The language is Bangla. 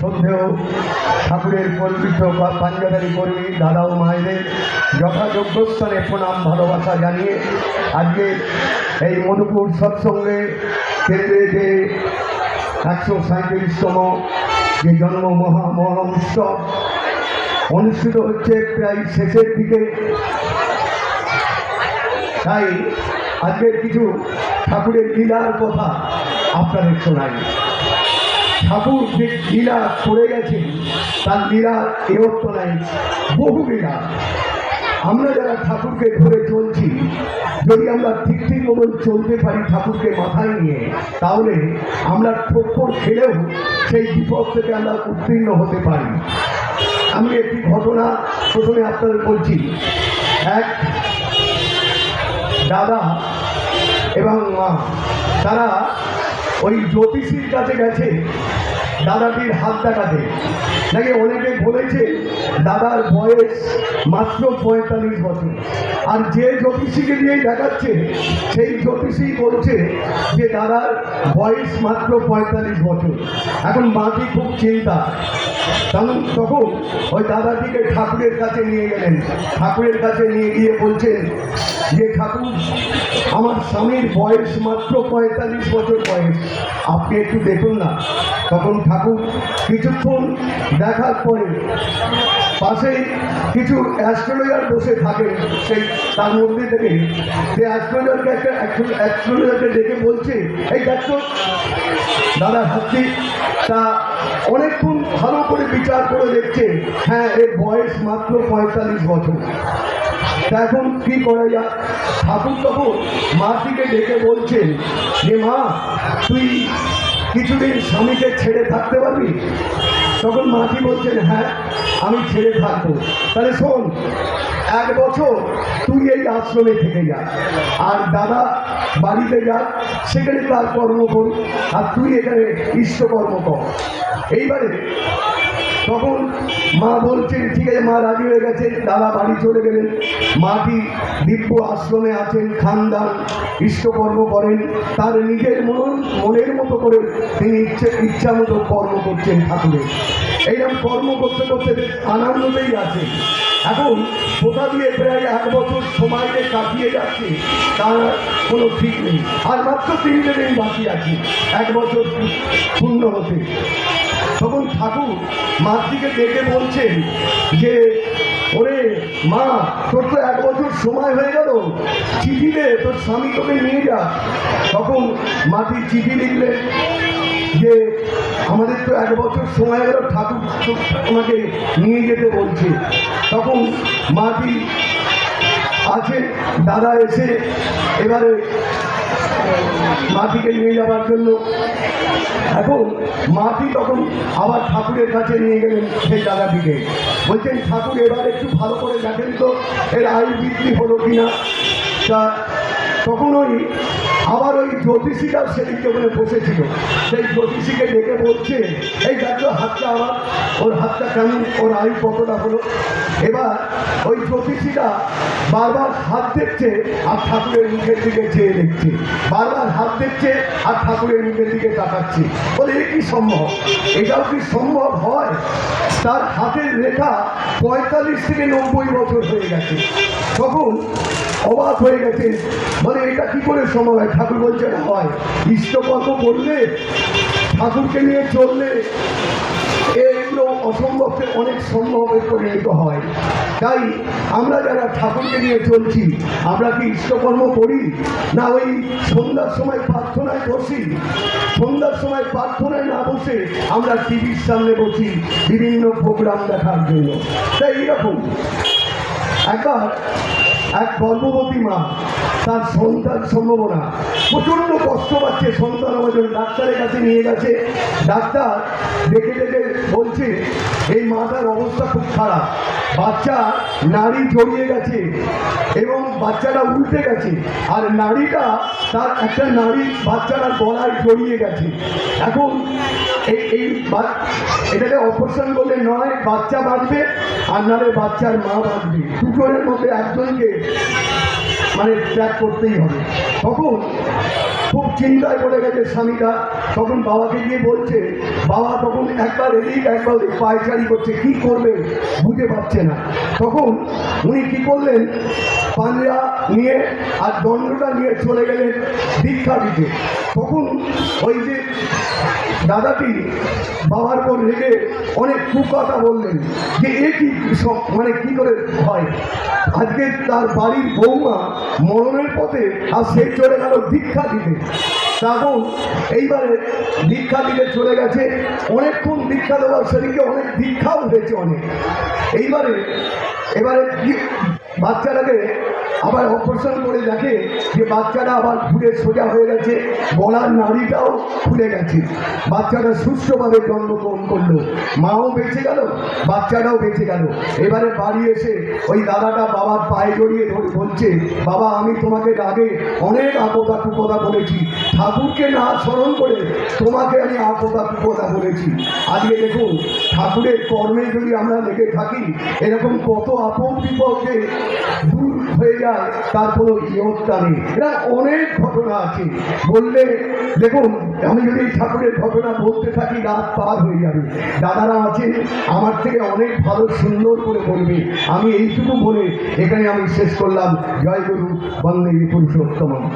শ্রদ্ধেয় ঠাকুরের কল্পিত বা পাঞ্জাদারি কর্মী দাদা ও মায়েদের যথাযোগ্য স্থানে প্রণাম, ভালোবাসা জানিয়ে আজকে এই মধুপুর সৎসঙ্গে কেন্দ্রে যে একশো সাঁত্রিশতম যে জন্ম মহা মহা অনুষ্ঠিত হচ্ছে প্রায় শেষের দিকে, তাই আজকের কিছু ঠাকুরের লীলার কথা আপনাদের শোনাই। ঠাকুর যে লীলা করে গেছেন, তার লীলা এরত্ব নাই বহু লীলা। আমরা যারা ঠাকুরকে ধরে চলছি, যদি আমরা ঠিক ঠিক মতন চলতে পারি ঠাকুরকে মাথায় নিয়ে, তাহলে আমরা ঠোক্কর খেলেও সেই বিপদ থেকে আমরা উত্তীর্ণ হতে পারি। আমি একটি ঘটনা প্রথমে আপনাদের বলছি। এক দাদা এবং মা, তারা ওই জ্যোতিষীর কাছে গেছে, দাদাটির হাত দেখাতে। নাকি অনেকে বলেছে, দাদার বয়স মাত্র পঁয়তাল্লিশ বছর। আর যে জ্যোতিষীকে দিয়েই দেখাচ্ছে, সেই জ্যোতিষী বলছে যে দাদার বয়স মাত্র পঁয়তাল্লিশ বছর। এখন মাটি খুব চিন্তা। কারণ তখন ওই দাদাটিকে ঠাকুরের কাছে নিয়ে গেলেন। ঠাকুরের কাছে নিয়ে গিয়ে বলছেন যে, ঠাকুর, আমার স্বামীর বয়স মাত্র পঁয়তাল্লিশ বছর বয়স। আপনি একটু দেখুন না। তখন ঠাকুর কিছুক্ষণ দেখার পরে পাশে কিছু অ্যাস্ট্রোলজার বসে থাকে সেই তার মধ্যে থেকে যে অ্যাস্ট্রোলজারকে একটা অ্যাস্ট্রোলজারকে ডেকে বলছে, এই দেখো, দাদা হাতি তা অনেকক্ষণ ভালো করে বিচার করে দেখছে। হ্যাঁ এর বয়স মাত্র পঁয়তাল্লিশ বছর। তা এখন কি করা যায় ঠাকুর তখন মাটিকে ডেকে বলছেন যে মা, তুই কিছুদিন স্বামীকে ছেড়ে থাকতে পারবি? তখন মাটি বলছেন হ্যাঁ আমি ছেড়ে থাকব। তাহলে শোন এক বছর তুই এই আশ্রমে থেকে যা। আর দাদা বাড়িতে যা, সেখানে তার কর্ম কর, আর তুই এখানে ইষ্টকর্ম কর। এইবারে তখন মা বলছেন, ঠিক আছে, মা রাজি হয়ে গেছেন দাদা বাড়ি চলে গেলেন। মাটি দিব্য আশ্রমে আছেন, খানদান ইষ্টকর্ম করেন। তার নিজের মন, মনের মতো করে তিনি ইচ্ছে ইচ্ছা মতো কর্ম করছেন ঠাকুরের। এইরকম কর্ম করতে করতে আনন্দতেই আছেন। এখন কোথা দিয়ে প্রায় এক বছর সময় কাটিয়ে যাচ্ছে। তার কোনো ঠিক নেই। আর মাত্র তিনটে দিন বাকি আছে। এক বছর পূর্ণ হতে। তখন ঠাকুর মাতৃকে ডেকে বলছেন যে, ওরে মা, তোর সময় হয়ে গেল, চিঠি দে, তোর স্বামী তোকে নিয়ে যা তখন মাটির চিঠি লিখলে যে, আমাদের তো এক বছর সময় গেল, ঠাকুর আমাকে নিয়ে যেতে বলছে। তখন মাটি আছে, দাদা এসে এবারে মাটিকে নিয়ে যাওয়ার জন্য। এখন মাটি তখন আবার ঠাকুরের কাছে নিয়ে গেলেন সেই দাদাটিকে। বলছেন, ঠাকুর, এবার একটু ভালো করে দেখেন তো, এর আয়ু বৃদ্ধি হলো কিনা? তা তখন ওই আবার ওই জ্যোতিষীটা সেদিকে ওখানে বসেছিল। সেই জ্যোতিষীকে ডেকে বলছে, এই দেখো হাতটা আমার, ওর হাতটা কেমন, ওর আয়ু কতটা হলো? এবার ওই জ্যোতিষীটা বারবার হাত দেখছে আর ঠাকুরের মুখের দিকে চেয়ে দেখছে। বারবার হাত দেখছে আর ঠাকুরের মুখের দিকে তাকাচ্ছে। বলে, এ কি সম্ভব? এটাও কি সম্ভব হয়? তার হাতের রেখা পঁয়তাল্লিশ থেকে নব্বই বছর হয়ে গেছে। তখন অবাক হয়ে গেছে। মানে এটা কি করে সম্ভব? হয় ঠাকুর বলছেন হয়। ইষ্টকর্ম করলে ঠাকুরকে নিয়ে চললে এগুলো অসম্ভবকে অনেক সম্ভবে পরিণত হয়। তাই আমরা যারা ঠাকুরকে নিয়ে চলছি, আমরা কি ইষ্টকর্ম করি? না, ওই সন্ধ্যার সময় প্রার্থনায় বসি। সন্ধ্যার সময় প্রার্থনায় না বসে আমরা টিভির সামনে বসি বিভিন্ন প্রোগ্রাম দেখার জন্য। তাই এইরকম একবার এক গর্ভবতী মা তার সন্তান সম্ভাবনা প্রচণ্ড কষ্ট পাচ্ছে সন্তান। জন্য ডাক্তারের কাছে নিয়ে গেছে। ডাক্তার দেখে দেখে বলছে, এই মাটার অবস্থা খুব খারাপ। বাচ্চা নাড়ি জড়িয়ে গেছে এবং বাচ্চাটা উল্টে গেছে। আর নাড়িটা তার একটা নাড়ি বাচ্চাটার গলায় জড়িয়ে গেছে। এখন এই এই এটাকে অপারেশন করলে নয়, বাচ্চা বাঁচবে আর নাহলে বাচ্চার মা বাঁচবে দুজনের মধ্যে একজনকে মানে ত্যাগ করতেই হবে। তখন খুব চিন্তায় পড়ে গেছে স্বামীটা। তখন বাবাকে গিয়ে বলছে, বাবা তখন একবার এদিক একবার পায়চারি করছে, কি করবে বুঝে পাচ্ছে না। তখন উনি কি করলেন পাঞ্জা নিয়ে আর দণ্ডটা নিয়ে চলে গেলেন দীক্ষা দিতে তখন ওই যে দাদাটি বাবার পর রেগে অনেক কুকথা বললেন যে, এ কি সব মানে কি করে হয়? আজকে তার বাড়ির বৌমা মরণের পথে আর সে চলে গেল দীক্ষা দিতে তখন এইবারে দীক্ষা দিতে চলে গেছে। অনেকক্ষণ দীক্ষা দেওয়ার সেদিকে অনেক দীক্ষাও হয়েছে অনেক। এইবারে, এবারে বাচ্চাটাকে আবার অপারেশন করে দেখে যে বাচ্চাটা আবার ঘুরে সোজা হয়ে গেছে। গলার নাড়িটাও খুলে গেছে। বাচ্চাটা সুস্থভাবে জন্মগ্রহণ করল। মাও বেঁচে গেল, বাচ্চাটাও বেঁচে গেল। এবারে বাড়ি এসে ওই দাদাটা বাবার পায়ে জড়িয়ে ধরে বলছে, বাবা, আমি তোমাকে আগে অনেক আপদা কুপদা বলেছি। ঠাকুরকে না স্মরণ করে তোমাকে আমি আপদা কুপদা বলেছি। আজকে দেখুন, ঠাকুরের কর্মে যদি আমরা লেগে থাকি, এরকম কত আপদ বিপদে দূর হয়ে যায় তার কোনো ইয়ত্তা নেই। এরা অনেক ঘটনা আছে। বললে, দেখুন, আমি যদি ঠাকুরের ঘটনা বলতে থাকি, রাত পার হয়ে যাবে। দাদারা আছে, আমার থেকে অনেক ভালো সুন্দর করে বলবে। আমি এইটুকু বলে এখানে আমি শেষ করলাম। জয় গুরু, বন্দে পুরুষোত্তম